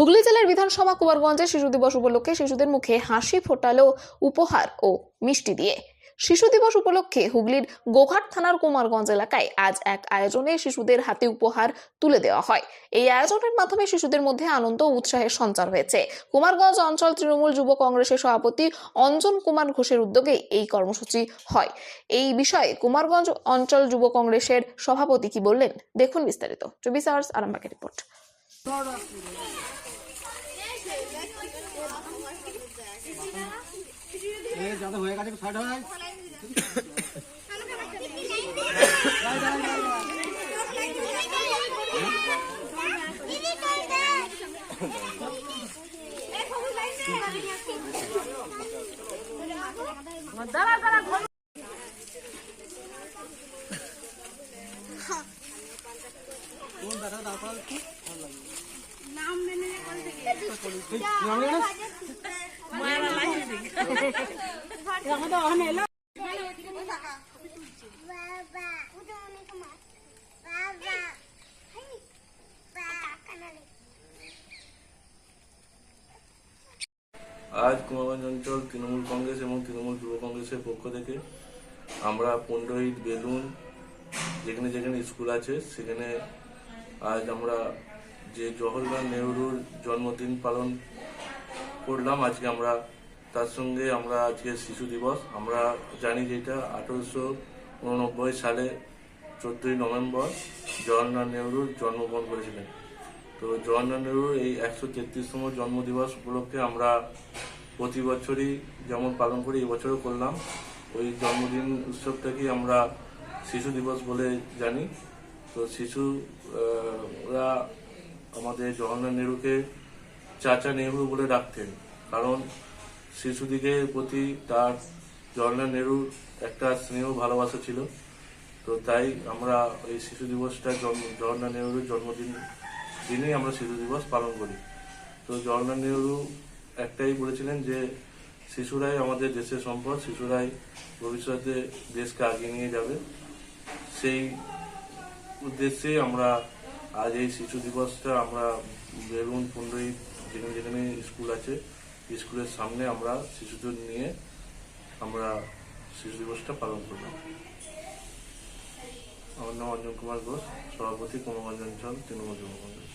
হুগলি জেলার বিধানসভা কুমারগঞ্জে শিশু দিবস উপলক্ষে শিশুদের মুখে হাসি ফোটালো উপহার ও মিষ্টি দিয়ে। শিশু দিবস উপলক্ষে হুগলির গোঘাট থানার কুমারগঞ্জ এলাকায় আজ এক আয়োজনে শিশুদের হাতে উপহার তুলে দেওয়া হয়। এই আয়োজনের মাধ্যমে শিশুদের মধ্যে আনন্দ ও উৎসাহের সঞ্চার হয়েছে। কুমারগঞ্জ অঞ্চল তৃণমূল যুব কংগ্রেসের সভাপতি অঞ্জন কুমার ঘোষের উদ্যোগে এই কর্মসূচি হয়। এই বিষয়ে কুমারগঞ্জ অঞ্চল যুব কংগ্রেসের সভাপতি কি বললেন, দেখুন বিস্তারিত। চব্বিশ আওয়ার্স আরামবাগের রিপোর্ট। যাতে হয়ে গেছে ফাট হয়। কোন পাল কি নাম জানে আজ কুমারগঞ্জ অঞ্চল তৃণমূল কংগ্রেস এবং তৃণমূল যুব কংগ্রেসের পক্ষ থেকে আমরা পনেরোই বেলুন, যেখানে যেখানে স্কুল আছে, সেখানে আজ আমরা যে জওহরলাল নেহরুর জন্মদিন পালন করলাম, আজকে আমরা তার সঙ্গে আমরা আজকে শিশু দিবস। আমরা জানি যে এটা আঠারোশো উননব্বই সালে চোদ্দই নভেম্বর জওয়াহরলাল নেহরুর জন্মগ্রহণ করেছিলেন। তো জওয়াহরলাল নেহরুর এই একশো তেত্রিশতম জন্মদিবস উপলক্ষে আমরা প্রতি বছরই যেমন পালন করি এবছরও করলাম। ওই জন্মদিন উৎসবটাকেই আমরা শিশু দিবস বলে জানি। তো শিশুরা আমাদের জওয়াহরলাল নেহরুকে চাচা নেহরু বলে ডাকতেন। কারণ শিশুদিগের প্রতি তার জওয়াহরলাল নেহরুর একটা স্নেহ, ভালোবাসা ছিল। তো তাই আমরা এই শিশু দিবসটা জওয়াহরলাল নেহরুর জন্মদিন, দিনেই আমরা শিশু দিবস পালন করি। তো জওয়াহরলাল নেহরু একটাই বলেছিলেন যে, শিশুরাই আমাদের দেশের সম্পদ, শিশুরাই ভবিষ্যতে দেশকে আগিয়ে নিয়ে যাবে। সেই উদ্দেশ্যে আমরা আজ এই শিশু দিবসটা আমরা বেলুন পনেরোই যেখানে যেখানে স্কুল আছে স্কুলের সামনে আমরা শিশুদের নিয়ে আমরা শিশু দিবসটা পালন করলাম আমার নাম অঞ্জন কুমার ঘোষ, সভাপতি কোমগঞ্জ অঞ্চল তৃণমূল যুব কংগ্রেস।